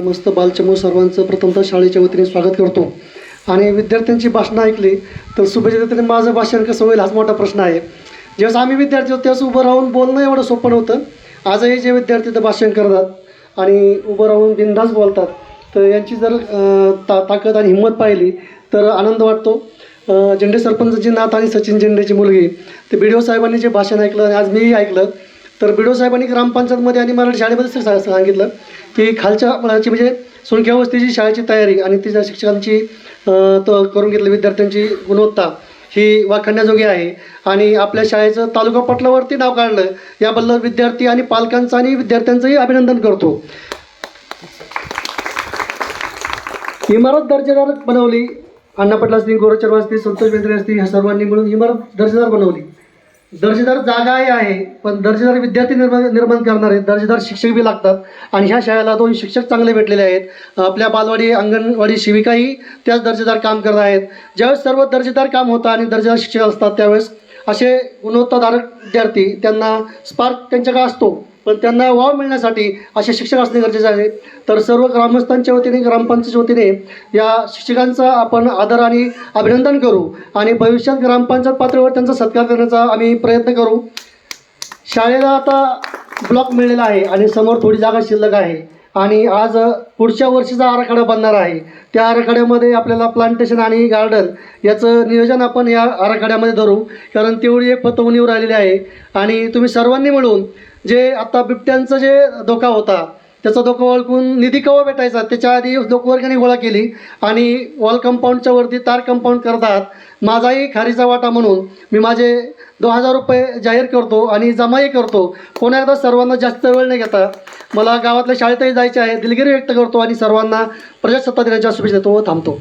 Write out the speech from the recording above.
मस्त बालचमू सर्वांचं प्रथमतः शाळेच्या वतीने स्वागत करतो. आणि विद्यार्थ्यांची भाषणं ऐकली तर शुभेच्छा माझं भाषण कसं होईल हाच मोठा प्रश्न आहे. जेव्हा आम्ही विद्यार्थी होतो त्यावेळेस उभं राहून बोलणं एवढं सोपं नव्हतं. आजही जे विद्यार्थी तर भाषण करतात आणि उभं राहून बिंदास बोलतात तर यांची जर ता ताकद आणि हिंमत पाहिली तर आनंद वाटतो. झेंडे सरपंचची नात आणि सचिन झेंडेची मुलगी. ते बी डी ओ साहेबांनी जे भाषण ऐकलं आणि आज मीही ऐकलं तर बिडो साहेबांनी ग्रामपंचायतमध्ये आणि मराठी शाळेमध्ये सा- सांगितलं की खालच्या मुलाची म्हणजे सुनख्या वस्तीची शाळेची तयारी आणि तिच्या शिक्षकांची तो करून घेतली विद्यार्थ्यांची गुणवत्ता ही वाखण्याजोगी आहे. आणि आपल्या शाळेचं तालुका पटलावरती नाव काढलं याबद्दल विद्यार्थी आणि पालकांचं आणि विद्यार्थ्यांचंही अभिनंदन करतो. इमारत दर्जेदार बनवली अण्णा पटला असतील गोरचर्म असतील संतोष बेंद्रे असतील ह्या सर्वांनी मिळून इमारत दर्जेदार बनवली. दर्जेदार जागाही आहे पण दर्जेदार विद्यार्थी निर्माण निर्माण करणारे दर्जेदार शिक्षक बी लागतात. आणि ह्या शाळेला दोन शिक्षक चांगले भेटलेले आहेत. आपल्या बालवाडी अंगणवाडी शिविकाही त्याच दर्जेदार काम करत आहेत. ज्यावेळेस सर्व दर्जेदार काम होतं आणि दर्जेदार शिक्षक असतात त्यावेळेस असे गुणवत्ताधारक विद्यार्थी त्यांना स्पार्क त्यांच्याकडे असतो. पण त्यांना वाव मिळण्यासाठी असे शिक्षक असणे गरजेचे आहे. तर सर्व ग्रामस्थांच्या वतीने ग्रामपंचायतच्या वतीने या शिक्षकांचा आपण आदर आणि अभिनंदन करू आणि भविष्यात ग्रामपंचायत पातळीवर त्यांचा सत्कार करण्याचा आम्ही प्रयत्न करू. शाळेला आता ब्लॉक मिळलेला आहे आणि समोर थोडी जागा शिल्लक आहे. आणि आज पुढच्या वर्षीचा आराखडा बनणार आहे. त्या आराखड्यामध्ये आपल्याला प्लांटेशन आणि गार्डन याचं नियोजन आपण या आराखड्यामध्ये धरू. कारण तेवढी एक फतवणीवर आलेली आहे. आणि तुम्ही सर्वांनी मिळून जे आत्ता बिबट्यांचं जे धोका होता त्याचा धोका ओळखून निधी केव्हा भेटायचा त्याच्या आधी लोकवर्गाने गोळा केली. आणि वॉल कंपाऊंडच्या वरती तार कंपाऊंड करतात. माझाही खारीचा वाटा म्हणून मी माझे दोन हजार रुपये जाहीर करतो आणि जमाही करतो. पुन्हा एकदा सर्वांना जास्त वेळ नाही घेता मला गावातल्या शाळेतही जायचे आहे. दिलगिरी व्यक्त करतो आणि सर्वांना प्रजासत्ता दिनाच्या शुभेच्छा देतो व थांबतो.